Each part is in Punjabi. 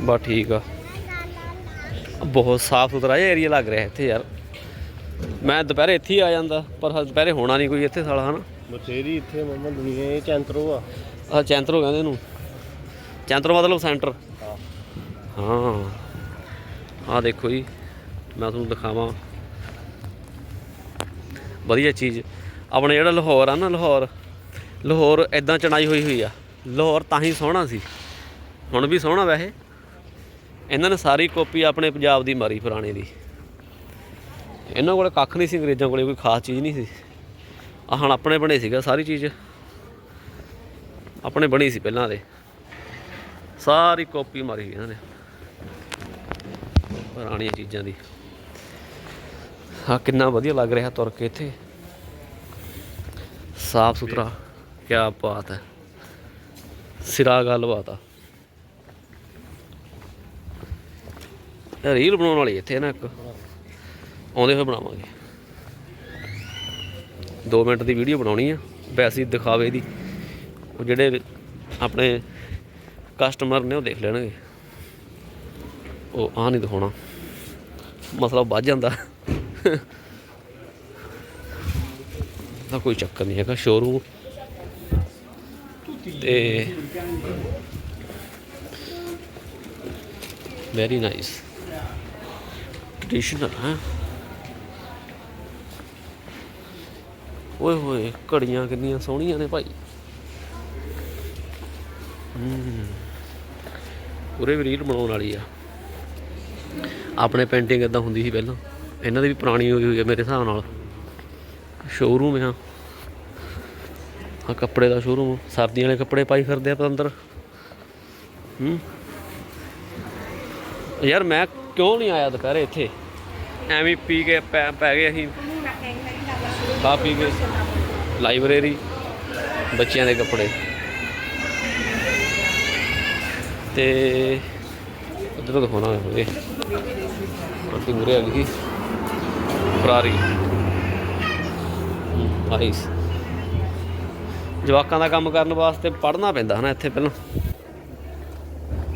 ਬਸ ਠੀਕ ਆ। ਬਹੁਤ ਸਾਫ਼ ਸੁਥਰਾ ਜਿਹਾ ਏਰੀਆ ਲੱਗ ਰਿਹਾ ਇੱਥੇ ਯਾਰ। ਮੈਂ ਦੁਪਹਿਰੇ ਇੱਥੇ ਹੀ ਆ ਜਾਂਦਾ ਪਰ ਦੁਪਹਿਰੇ ਹੋਣਾ ਨਹੀਂ ਕੋਈ ਇੱਥੇ ਸਾਲਾ ਹਨਾ। ਬਥੇਰੀ ਇੱਥੇ ਮਮਾ ਦੁਨੀਆ ਇਹ ਚੈਂਤਰੋ ਆ। ਆ ਚੈਂਤਰੋ ਕਹਿੰਦੇ ਇਹਨੂੰ। ਚੈਂਤਰੋ ਮਤਲਬ ਸੈਂਟਰ। ਹਾਂ। ਆ ਦੇਖੋ ਜੀ ਮੈਂ ਤੁਹਾਨੂੰ ਦਿਖਾਵਾਂ। ਵਧੀਆ ਚੀਜ਼। ਆਪਣੇ ਜਿਹੜਾ ਲਾਹੌਰ ਆ ਨਾ ਲਾਹੌਰ। ਲਾਹੌਰ ਇਦਾਂ ਚਣਾਈ ਹੋਈ ਹੋਈ ਆ। ਲਾਹੌਰ ਤਾਂ ਹੀ ਸੋਹਣਾ ਸੀ। ਹੁਣ ਵੀ ਸੋਹਣਾ ਵੈਸੇ। ਇਹਨਾਂ ਨੇ ਸਾਰੀ ਕਾਪੀ ਆਪਣੇ ਪੰਜਾਬ ਦੀ ਮਾਰੀ ਪੁਰਾਣੇ ਦੀ। ਇਹਨਾਂ ਕੋਲ ਕੱਖ ਨਹੀਂ ਸੀ, ਅੰਗਰੇਜ਼ਾਂ ਕੋਲੇ ਕੋਈ ਖਾਸ ਚੀਜ਼ ਨਹੀਂ ਸੀ। ਆਹ ਹੁਣ ਆਪਣੇ ਬਣੇ ਸੀਗਾ ਸਾਰੀ ਚੀਜ਼। ਆਪਣੇ ਬਣੀ ਸੀ ਪਹਿਲਾਂ ਦੇ। ਸਾਰੀ ਕਾਪੀ ਮਾਰੀ ਇਹਨਾਂ ਨੇ। ਪੁਰਾਣੀਆਂ ਚੀਜ਼ਾਂ ਦੀ। ਹਾਂ ਕਿੰਨਾ ਵਧੀਆ ਲੱਗ ਰਿਹਾ ਤੁਰ ਕੇ ਇੱਥੇ। ਸਾਫ਼ ਸੁਥਰਾ ਕੀ ਬਾਤ ਹੈ। ਸਿਰਾ ਗੱਲ ਗੱਲਬਾਤ ਆ। ਰੀਲ ਬਣਾਉਣ ਵਾਲੀ ਇੱਥੇ ਨਾ ਇੱਕ। ਆਉਂਦੇ ਹੋਏ ਬਣਾਵਾਂਗੇ। 2 ਮਿੰਟ ਦੀ ਵੀਡੀਓ ਬਣਾਉਣੀ ਆ। ਵੈਸੇ ਦਿਖਾਵੇ ਦੀ ਉਹ ਜਿਹੜੇ ਆਪਣੇ ਕਸਟਮਰ ਨੇ ਉਹ ਦੇਖ ਲੈਣਗੇ। ਉਹ ਆ ਨਹੀਂ ਦਿਖਾਉਣਾ। ਮਸਲਾ ਵੱਧ ਜਾਂਦਾ। ਤਾਂ ਕੋਈ ਚੱਕਰ ਨਹੀਂ ਹੈਗਾ ਸ਼ੋਰੂਮ ਤੇ ਵੈਰੀ ਨਾਈਸ ਟ੍ਰੈਡੀਸ਼ਨਲ ਹੈ? ਓਏ ਹੋਏ, ਘੜੀਆਂ ਕਿੰਨੀਆਂ ਸੋਹਣੀਆਂ ਨੇ ਭਾਈ। ਪੂਰੇ ਵੀ ਰੀਲ ਬਣਾਉਣ ਵਾਲੀ ਆ। ਆਪਣੇ ਪੇਂਟਿੰਗ ਇਦਾਂ ਹੁੰਦੀ ਸੀ ਪਹਿਲਾਂ। ਇਹਨਾਂ ਦੀ ਵੀ ਪੁਰਾਣੀ ਹੋਈ ਹੋਈ ਹੈ ਮੇਰੇ ਹਿਸਾਬ ਨਾਲ। ਸ਼ੋਰੂਮ ਆ। ਆ ਕੱਪੜੇ ਦਾ ਸ਼ੋਰੂਮ ਸਰਦੀਆਂ ਵਾਲੇ ਕੱਪੜੇ ਪਾਈ ਫਿਰਦੇ ਆ ਅੰਦਰ ਹੂੰ। ਯਾਰ ਮੈਂ ਕਿਉਂ ਨਹੀਂ ਆਇਆ ਦੁਪਹਿਰੇ ਇੱਥੇ? ਐਵੇਂ ਪੀ ਕੇ ਪੈ ਪੈ ਗਏ ਅਸੀਂ। ਖਾ ਪੀ ਕੇ। ਲਾਇਬ੍ਰੇਰੀ, ਬੱਚਿਆਂ ਦੇ ਕੱਪੜੇ। ਤੇ ਉਧਰ ਦਿਖਾਉਣਾ ਹੋਵੇ ਰੋਟੀ ਮੁਰੇ ਆ ਗਈ। ਫਰਾਰੀ। ਨਾਈਸ ਜਵਾਕਾਂ ਦਾ ਕੰਮ ਕਰਨ ਵਾਸਤੇ ਪੜ੍ਹਨਾ ਪੈਂਦਾ ਹਨਾ ਇੱਥੇ ਪਹਿਲਾਂ।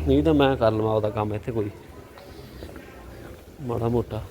ਨਹੀਂ ਤਾਂ ਮੈਂ ਕਰ ਲਵਾਂ ਉਹਦਾ ਕੰਮ ਇੱਥੇ ਕੋਈ। ਮਾੜਾ ਮੋਟਾ।